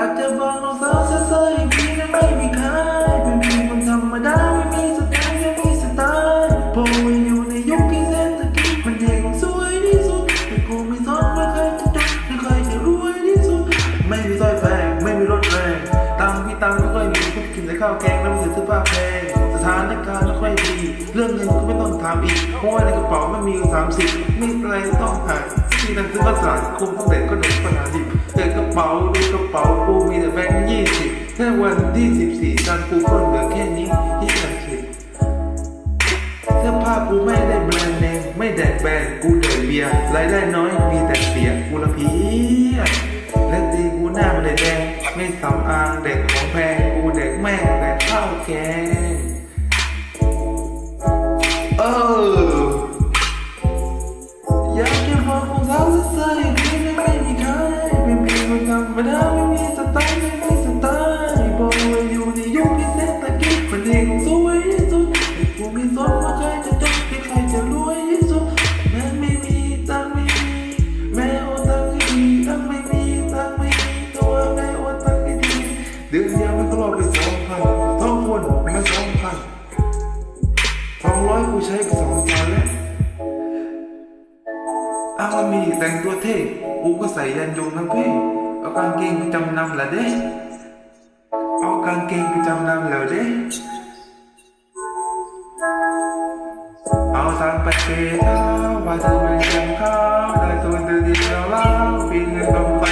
อยากจะบอกน้องสาวเซ่อๆอีกทีนะไม่มีใครเป็นเพียงคนธรรมดาไม่มีสไตล์ไม่มีสไตล์พอมาอยู่ในยุคที่เศรษฐกิจมันเด็กสวยที่สุดแต่กูไม่สนว่าใครจะจนหรือใครจะรวยที่สุด ไม่มีสร้อยแพงไม่มีรถแรงตังค์พี่ตังค์ไม่ค่อยมีก็กินแต่ข้าวแกงแล้วมือเสื้อผ้าแพงสถานการณ์ไม่ค่อยดีเรื่องเงินก็ไม่ต้องถามอีกเพราะว่าในกระเป๋ามันมีสามสิบไม่มีอะไรต้องหาที่นั่นซื้อภาษาคุมต้องเด็กก็เด็กปัญหาดิบเด็กกระเป๋าดู มีแต่แบงค์ยี่สิบแค่วันที่สิบสี่กานกูก็เหลือแค่นี้ที่อยากคิบเสื้อผ้ากูไม่ได้แบรนด์เนมไม่แดกแบรนด์กูเดินเบียร์รายได้น้อยมีแต่เสียกูละเพียและตีกูหน้ามันแดงไม่สำอางแดกของแพงกูแดกแม่งแดกข้าวแกง กิจมันเองสวยที่สุดแต่กูม่สนว่าใครจะจนหรือใครจะรวยที่สุดแม้ไม่มีตังไม่มีแม้โอตังไม่มีตังไม่มีตังไม่มีตัวแม่โอตังไม่ดีเดือนเดียวมันก็รอไปสองพันท้องคนไม่สองพันสองร้อยกูใช้ไปสองพันแล้วอ้าวมีแต่งตัวเท่กูก็ใส่ยันยงทั้งเพศเอากางเกงไปจำนำละเด้เอากางเกงไปจำนำแล้วเด้ เอาตังค์ไปเปย์เขาว่าเธอไม่ยังเขาได้ตัวเธอดีเดียวแล้วปีเงินต้องไป